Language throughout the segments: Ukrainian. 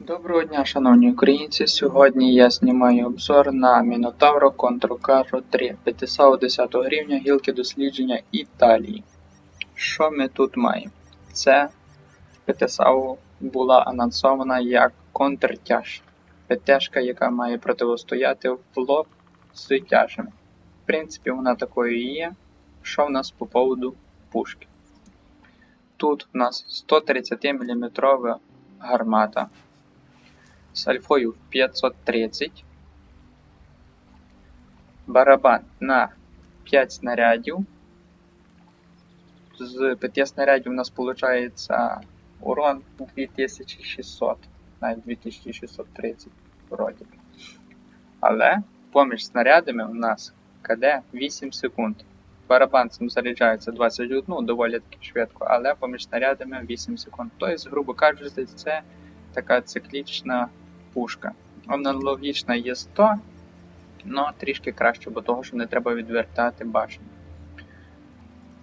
Доброго дня, шановні українці. Сьогодні я знімаю обзор на Мінотавро Control Carro 3 500 10 рівня гілки дослідження Італії. Що ми тут маємо? Це ПТСАУ була анонсована як контртяж. ПТшка, яка має протистояти в лоб з тяжами. В принципі, вона такою і є. Що в нас по поводу пушки? Тут у нас 130 мм гармата з альфою в 530. Барабан на 5 снарядів. З 5 снарядів у нас виходить урон 2600, навіть 2630 вроді. Але поміж снарядами у нас КД 8 секунд. Барабан цим заряджається 21, доволі таки швидко, але поміж снарядами 8 секунд. Тобто, грубо кажучи, це така циклічна пушка. Аналогічна є 100, але трішки краще, бо того, що не треба відвертати башню.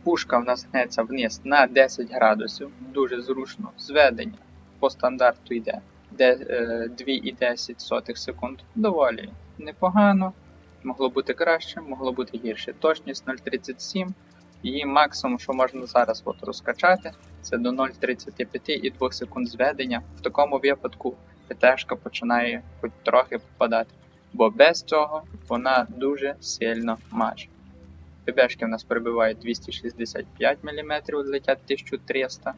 Пушка в нас гнеться вниз на 10 градусів, дуже зручно. Зведення по стандарту йде е, 2,10 секунд. Доволі непогано. Могло бути краще, могло бути гірше. Точність 0,37. І максимум, що можна зараз от розкачати, це до 0,35 і 2 секунд зведення. В такому випадку ПТшка починає хоч трохи попадати. Бо без цього вона дуже сильно маже. ПБшки в нас перебивають 265 мм, летять 1300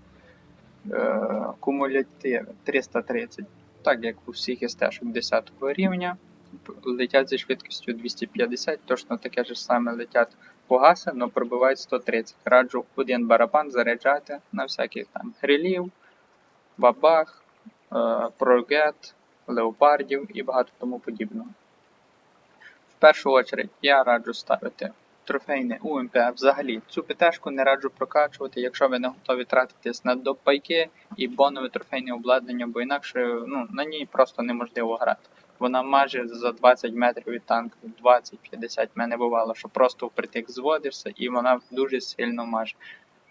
е, кумулятиви 330, так як у всіх СТ-шок 10 рівня. Летять зі швидкістю 250, точно таке ж саме летять погаси, але пробивають 130. Раджу один барабан заряджати на всяких там грилів, бабах, е, леопардів і багато тому подібного. В першу очередь я раджу ставити трофейне УМП. Взагалі цю ПТшку не раджу прокачувати, якщо ви не готові тратитись на допайки і бонове трофейне обладнання, бо інакше ну, на ній просто неможливо грати. Вона майже за 20 метрів від танку, 20-50 в мене бувало, що просто впритик зводишся і вона дуже сильно маже.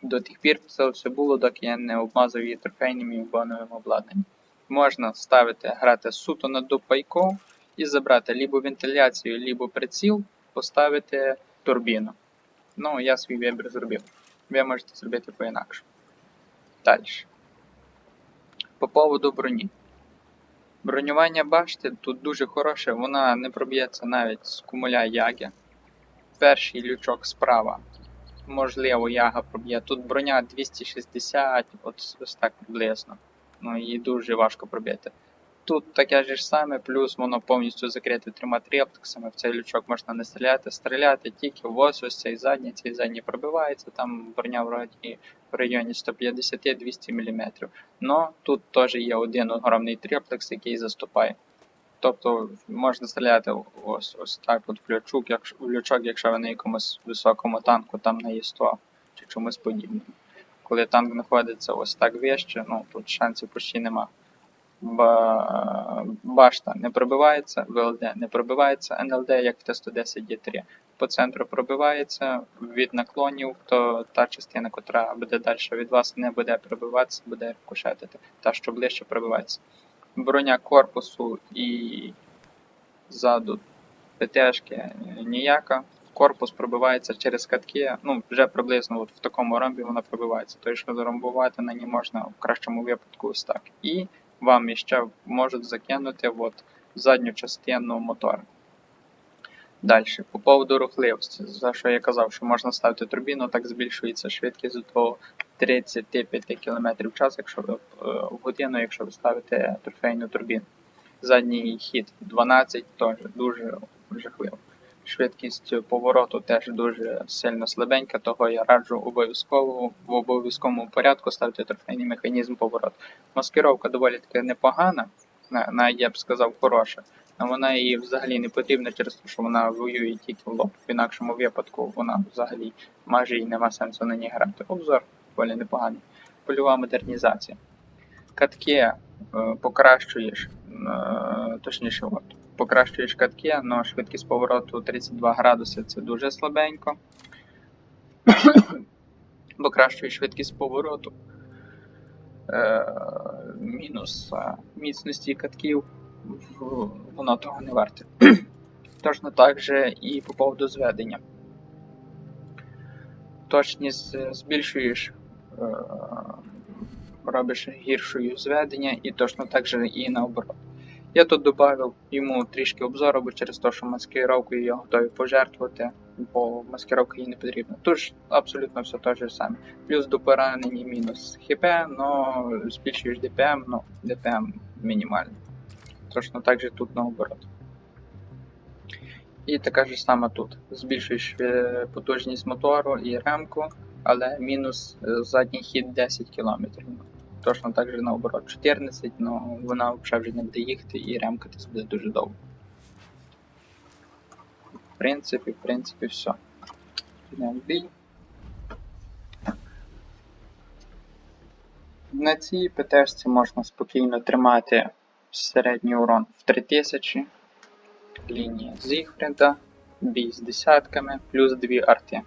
До тих пір це все було, доки я не обмазав її трофейним і боновим обладнанням. Можна ставити, грати суто на допайку і забрати либо вентиляцію, либо приціл, поставити турбіну. Ну, я свій вибір зробив. Ви можете зробити по-інакше. Далі. По поводу броні. Бронювання башти тут дуже хороше, вона не проб'ється навіть з кумуля яги. Перший лючок справа. Можливо, яга проб'є. Тут броня 260, от ось так приблизно. Ну, її дуже важко пробити. Тут таке ж саме, плюс воно повністю закрите трьома тріптексами. В цей лючок можна не стріляти, стріляти тільки в ось ось цей задній, цей задній пробивається, там броня вроді в районі 150-200 мм. Но тут теж є один огромний триплекс, який заступає. Тобто можна стріляти ось ось так от в лючок, якщо, в лючок, якщо ви на якомусь високому танку, там на Є100 чи чомусь подібному. Коли танк знаходиться ось так вище, ну тут шансів почти нема. Ба- Башта не пробивається, ВЛД не пробивається, НЛД як в Т-110 Є3. По центру пробивається від наклонів, то та частина, котра буде далі від вас, не буде пробиватися, буде рикошетити. Та, що ближче пробивається. Броня корпусу і ззаду ПТшки ніяка. Корпус пробивається через катки, ну вже приблизно от в такому ромбі вона пробивається. Тобто, що ромбувати на ній можна в кращому випадку ось так. І вам іще можуть закинути от задню частину мотора. Далі, по поводу рухливості, за що я казав, що можна ставити турбіну, так збільшується швидкість до 35 км в час, якщо ви е, в годину, якщо ви ставите трофейну турбіну. Задній хід 12 теж дуже жахливо. Швидкість повороту теж дуже сильно слабенька, того я раджу обов'язково в обов'язковому порядку ставити трофейний механізм повороту. Маскировка доволі таки непогана, на- навіть я б сказав хороша, але вона їй взагалі не потрібна через те, що вона воює тільки в лоб. В інакшому випадку вона взагалі майже і нема сенсу на ній грати. Обзор доволі непоганий. Польова модернізація. Катки е, покращуєш, е, точніше, от, покращуєш катки, але швидкість повороту 32 градуси це дуже слабенько. Покращуєш швидкість повороту е, мінус е, міцності катків, воно того не варте. Точно так же і по поводу зведення. Точність е, збільшуєш, е, робиш гіршою зведення, і точно так же і наоборот. Я тут додав йому трішки обзору, бо через те, що маскировкою я готовий пожертвувати, бо маскировка їй не потрібна. Тож абсолютно все те ж саме. Плюс до поранення мінус хп, но збільшуєш ДПМ, ну ДПМ мінімальний. Точно так же тут наоборот. І така ж сама тут. Збільшуєш е, потужність мотору і ремку, але мінус е, задній хід 10 км. Точно так же наоборот 14, але вона взагалі вже не буде їхати і ремкатись буде дуже довго. В принципі, в принципі, все. Йдемо бій. На цій ПТшці можна спокійно тримати середній урон в 3000, лінія Зігфріда, бій з десятками, плюс 2 арти.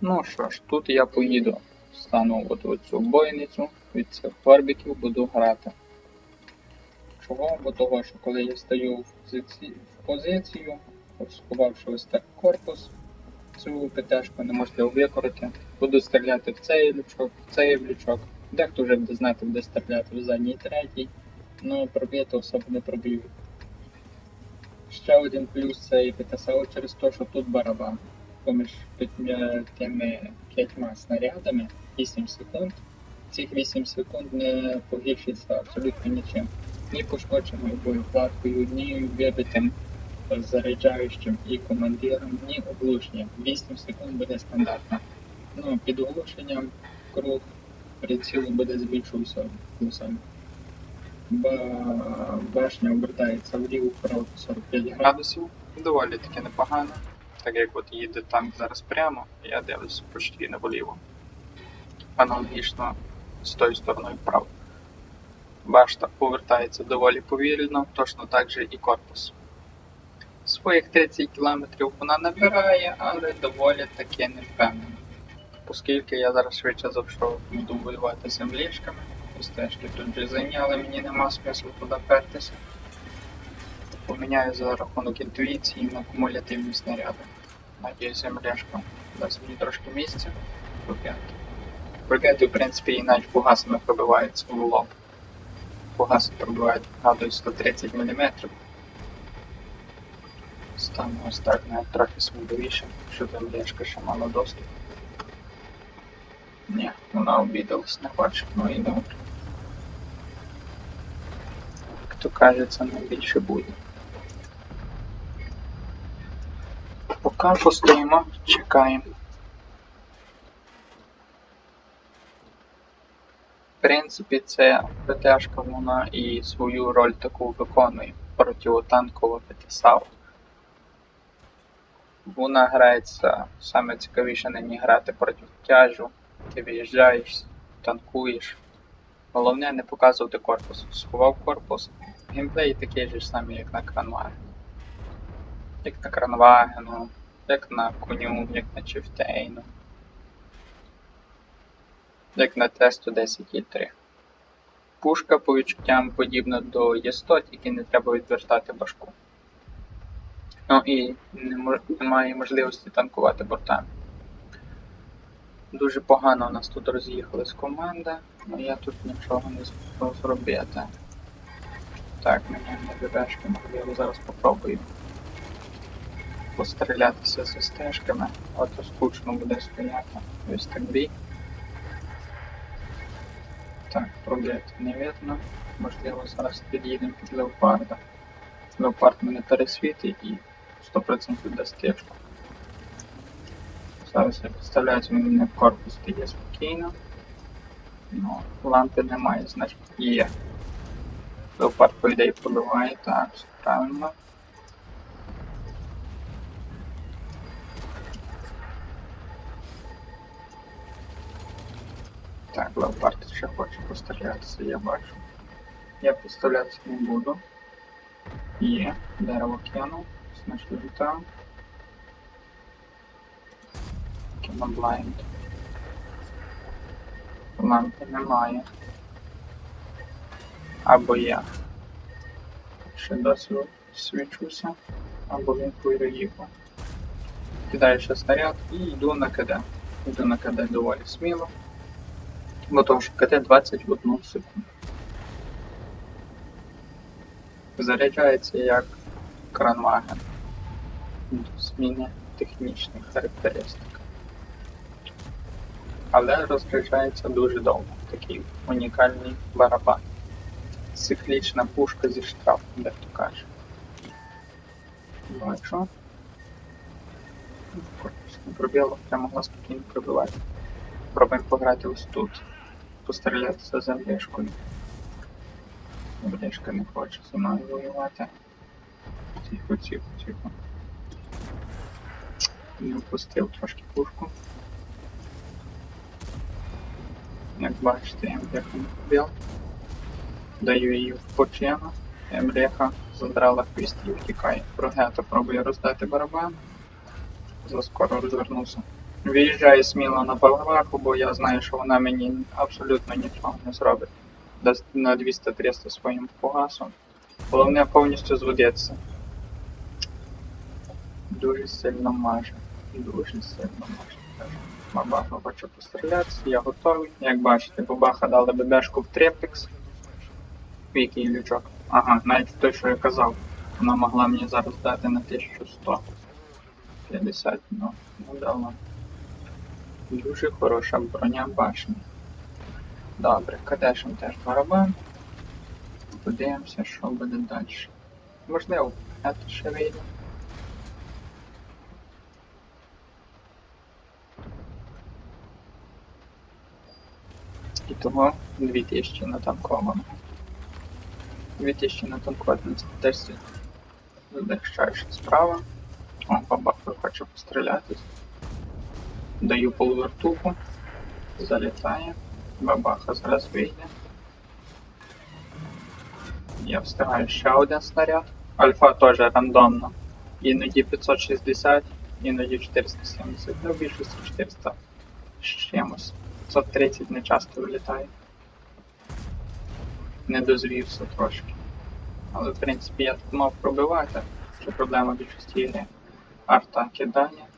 Ну що ж, тут я поїду, стану от в цю бойницю, від цих торбіків буду грати. Чого? Бо того, що коли я стою в позицію, в позицію сховавши ось так корпус, цю ПТшку неможливо викорити. Буду стріляти в цей лючок, в цей лючок. Дехто вже буде знати, де стріляти в задній третій, але пробити особо не проб'ю. Ще один плюс цієї ПТСО через те, що тут барабан. Поміж тими п'ятьма снарядами 8 секунд. Цих 8 секунд не погіршиться абсолютно нічим. Ні пошкодженою боєкладкою, ні вибитим заряджаючим і командиром, ні оглушенням. 8 секунд буде стандартно. Ну, під оглушенням круг прицілу буде збільшуватися плюсом. Ба- Башня обертається вліво вправо 45 градусів. Доволі таки непогано. Так як от їде танк зараз прямо, я дивлюся почти не вліво. Аналогічно з тою стороною вправо. Башта повертається доволі повільно, точно так же і корпус. Своїх 30 км вона набирає, але доволі таки не впевнена. Оскільки я зараз швидше за все буду воювати землішками, стежки тут вже зайняли, мені нема смислу туди пертися. Поміняю за рахунок інтуїції на кумулятивні снаряди. Надіюсь, земляшка дасть мені трошки місця. Ракети. Ракети, в принципі, і навіть фугасами пробиваються в лоб. Фугаси пробивають, нагадую, 130 мм. Стану ось трохи смуговіше, щоб земляшка ще мала доступ. Ні, вона обідалась, не бачу, ну і добре. Як то кажеться, найбільше буде. Поки постоїмо, чекаємо. В принципі, ця ПТшка вона і свою роль таку виконує противотанкова ПТСАУ. Вона грається саме цікавіше на ній грати проти тяжу. Ти виїжджаєш, танкуєш. Головне не показувати корпус. Сховав корпус. Геймплей такий же самий, як на кранвагені. Як на кранвагену, як на коню, як на чифтейну. Як на тесту 10.3. Пушка по відчуттям подібна до Є100, тільки не треба відвертати башку. Ну і немає можливості танкувати бортами. Дуже погано у нас тут роз'їхалась команда, але я тут нічого не змог зробити. Так, мені не ББшки, можливо, зараз попробую пострілятися зі стежками, а то скучно буде стояти. Ось так бій. Так, пробити не видно. Можливо, зараз під'їдемо під леопарда. Леопард мене пересвітить і 100% дасть стежку. Зараз я підставляю, у мене корпус стає спокійно. Ну, лампи немає, значить є. Леопард, по ідеї, пробиває, так, правильно. Так, леопард ще хоче пострілятися, я бачу. Я підставлятися не буду. Є, дерево кинув, значить літав. Кіноблайнд. Лампи немає. Або я ще досі свічуся, або він поїхав. Кидаю ще снаряд і йду на КД. Йду на КД доволі сміло. Що КД 21 секунду. Заряджається як кранваген. До зміни технічних характеристик. Але розряджається дуже довго. Такий унікальний барабан. Циклічна пушка зі штрафом, як то каже. Бачу. Пробіло, прямо могла спокійно пробивати. Пробуємо пограти ось тут. Пострілятися за млешкою. Млешка не хоче зі мною воювати. Тихо, тихо, тихо. Не впустив трошки пушку. Як бачите, я не побіл. Даю її в почину. Емлеха задрала хвіст і втікає. Прогета пробує роздати барабан. Заскоро розвернувся. Виїжджаю сміло на павербаху, бо я знаю, що вона мені абсолютно нічого не зробить. Дасть на 200-300 своїм фугасом. Головне повністю зводитися. Дуже сильно маже. Дуже сильно маже. Бабаха хоче пострілятися, я готовий. Як бачите, бабаха дали бебешку в трепікс. Який лючок. Ага, навіть той, що я казав, вона могла мені зараз дати на 1150, ну, не дала. Дуже хороша броня башні. Добре, кадешем теж барабан. Подивимося, що буде далі. Можливо, це ще вийде. І того 2000 натанковано. 2000 натанковано, це теж захищаючи справа. О, бабаха хоче пострілятись. Даю полувертуху. Залітає. Бабаха зараз вийде. Я встигаю ще один снаряд. Альфа теж рандомно. Іноді 560, іноді 470, ну в більшості 400 з чимось. 530 не часто вилітає. Не дозвівся трошки. Але в принципі я тут мав пробивати. Це проблема більшості ігри. Арта кидання.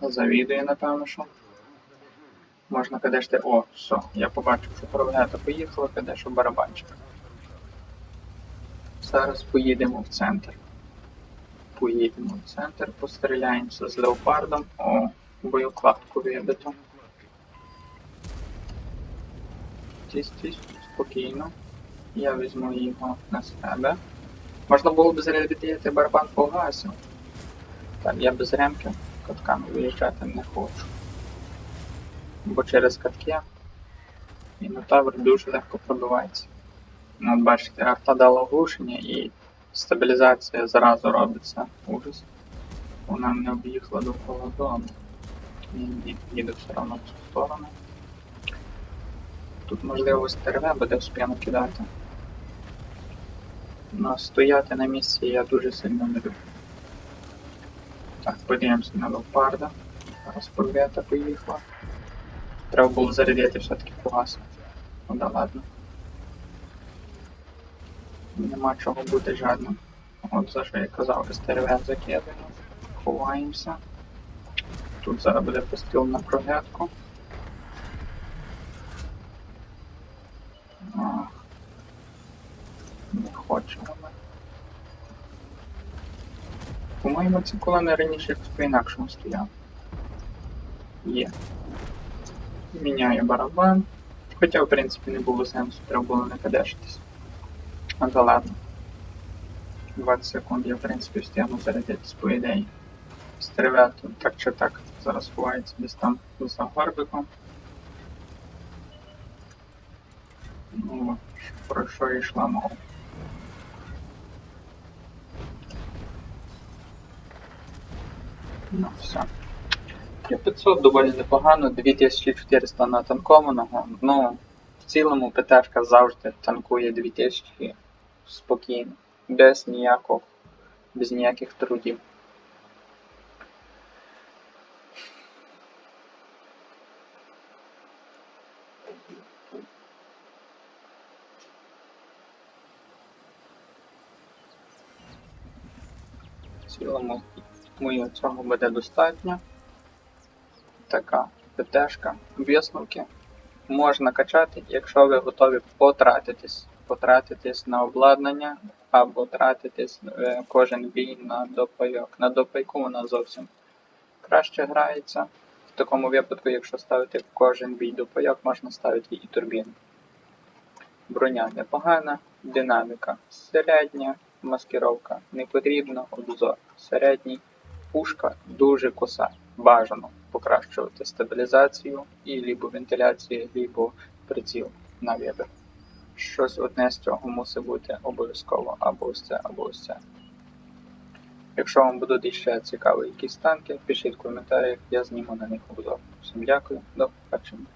Завідує, напевно, що. Можна кадешти. О, все, я побачив, що провегета поїхала, кадешу барабанчик. Зараз поїдемо в центр. Поїдемо в центр, постріляємося з леопардом. О, боєкладку вибито. Тісь, тісь, спокійно. Я візьму його на себе. Можна було б зарядити барабан по газу. Так, я без ремки катками виїжджати не хочу. Бо через катки мінотавр дуже легко пробивається. Ну, бачите, арта дала глушення і стабілізація зразу робиться ужас. Вона не об'їхала довкола дому. Ні, їде все одно в цю сторону. Тут можливо стерве буде сп'яно кидати. Но стояти на місці я дуже сильно не люблю. Так, подивимося на леопарда. Зараз пробета поїхала. Треба було зарядити все-таки фугас. Ну да ладно. Нема чого бути жадним. От за що я казав, СТРВ закидаємо. Ховаємося. Тут зараз буде постріл на прогетку. Не хочу вона. По-моєму, ці колони раніше якось по-інакшому стояв. Є. Міняю барабан. Хоча, в принципі, не було сенсу, треба було не кадешитись. А да ладно. 20 секунд я, в принципі, встигну зарядитись по ідеї. Стревет так чи так зараз ховається десь там за горбиком. Ну, про що йшла мова. Ну, все. 3500 доволі непогано, 2400 на танкованого. Ну, в цілому ПТшка завжди танкує 2000 спокійно, без ніякого, без ніяких трудів. В цілому думаю, цього буде достатньо. Така ПТшка. Висновки можна качати, якщо ви готові потратитись. Потратитись на обладнання або тратитись е, кожен бій на допайок. На допайку вона зовсім краще грається. В такому випадку, якщо ставити кожен бій допайок, можна ставити і турбіну. Броня непогана, динаміка середня, маскировка не потрібна, обзор середній, пушка дуже коса. Бажано покращувати стабілізацію і лібо вентиляцію, лібо приціл на вибір. Щось одне з цього мусить бути обов'язково або ось це, або ось це. Якщо вам будуть ще цікаві якісь танки, пишіть в коментарях, я зніму на них обзор. Всім дякую, до побачення.